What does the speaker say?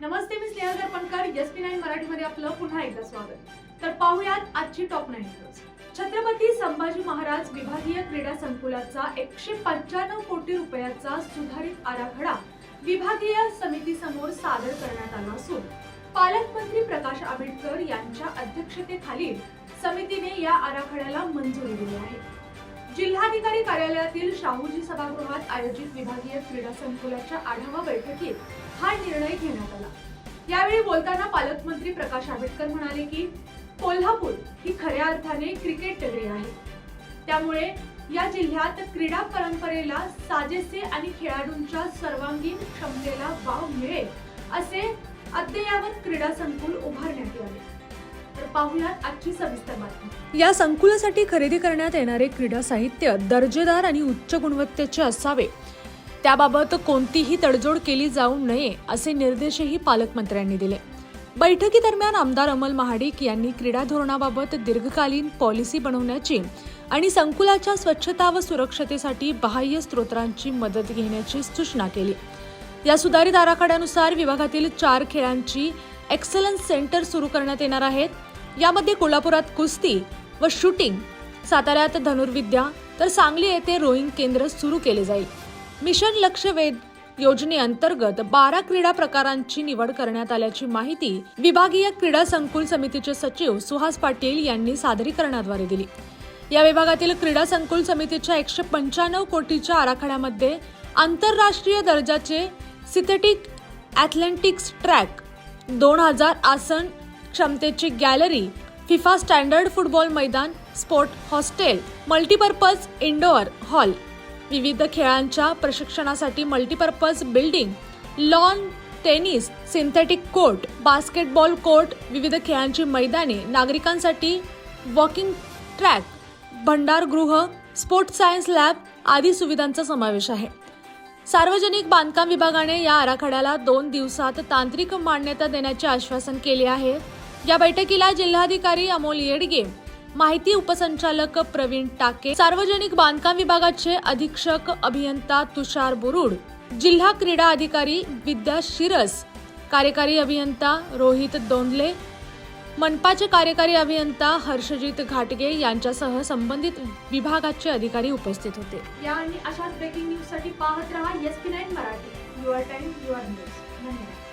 नमस्ते मी Sneha Darpankar S P nine मराठीमध्ये आपलं पुन्हा एकदा स्वागत. तर पाहुयात आजची top nine news Chhatrapati Sambhaji Maharaj विभागीय क्रीडा संकुलाचा एकशे पंच्याण्णव कोटी रुपयाचा सुधारित आराखडा विभागीय समितीसमोर सादर करण्यात आला असून पालकमंत्री प्रकाश आंबेडकर यांच्या अध्यक्षतेखालील समितीने या आराखड्याला मंजुरी दिली आहे. जिल्हाधिकारी कार्यालयातील शाहूजी सभागृहात आयोजित विभागीय क्रीडा संकुलाच्या आढावा बैठकीत हा निर्णय घेण्यात आला. यावेळी बोलताना पालकमंत्री प्रकाश आंबेडकर म्हणाले की कोल्हापूर ही खऱ्या अर्थाने क्रिकेट नगरी आहे. त्यामुळे या जिल्ह्यात क्रीडा परंपरेला साजेसे आणि खेळाडूंच्या सर्वांगीण क्षमतेला वाव मिळेल असे अद्ययावत क्रीडा संकुल उभारण्यात यावे. तर पाहुयात आजची सविस्तर बातमी या संकुलासाठी खरेदी करण्यात येणारे क्रीडा साहित्य दर्जेदार आणि उच्च गुणवत्तेचे असावे. त्याबाबत कोणतीही तडजोड केली जाऊ नये असे निर्देशही पालकमंत्र्यांनी दिले. बैठकीदरम्यान आमदार अमल महाडिक यांनी क्रीडा धोरणाबाबत दीर्घकालीन पॉलिसी बनवण्याची आणि संकुलाच्या स्वच्छता व सुरक्षतेसाठी बाह्य स्त्रोतांची मदत घेण्याची सूचना केली. या सुधारित आराखड्यानुसार विभागातील चार खेळांची एक्सलन्स सेंटर सुरू करण्यात येणार आहेत. यामध्ये कोल्हापुरात कुस्ती व शूटिंग साताऱ्यात धनुर्विद्या तर सांगली येथे रोईंग केंद्र सुरू केले जाईल. मिशन लक्षवेध योजनेअंतर्गत बारा क्रीडा प्रकारांची निवड करण्यात आल्याची माहिती विभागीय क्रीडा संकुल समितीचे सचिव सुहास पाटील यांनी सादरीकरणाद्वारे दिली. या विभागातील क्रीडा संकुल समितीच्या एकशे पंच्याण्णव कोटीच्या आराखड्यामध्ये आंतरराष्ट्रीय दर्जाचे सिंथेटिक ॲथलेटिक्स ट्रॅक दोन हजार आसन क्षमतेची गॅलरी फिफा स्टँडर्ड फुटबॉल मैदान sport hostel multipurpose indoor hall. विविध खेळांच्या प्रशिक्षणासाठी multipurpose building lawn tennis synthetic court basketball court विविध खेळांची मैदाने नागरिकांसाठी वॉकिंग ट्रॅक भंडारगृह स्पोर्ट्स सायन्स लॅब आदी सुविधांचा समावेश आहे. सार्वजनिक बांधकाम विभागाने या आराखड्याला दोन दिवसात तांत्रिक मान्यता देण्याचे आश्वासन केले आहे. या बैठकीला जिल्हाधिकारी अमोल येडगे माहिती उपसंचालक प्रवीण टाके सार्वजनिक बांधकाम विभागाचे अधीक्षक अभियंता तुषार बुरुड जिल्हा क्रीडा अधिकारी विद्या शिरस कार्यकारी अभियंता रोहित दोंदले मनपाचे कार्यकारी अभियंता हर्षजित घाटगे यांच्यासह संबंधित विभागाचे अधिकारी उपस्थित होते. या आणि अशाच ब्रेकिंग न्यूजसाठी पाहत रहा S P nine Marathi. Your time your news धन्यवाद.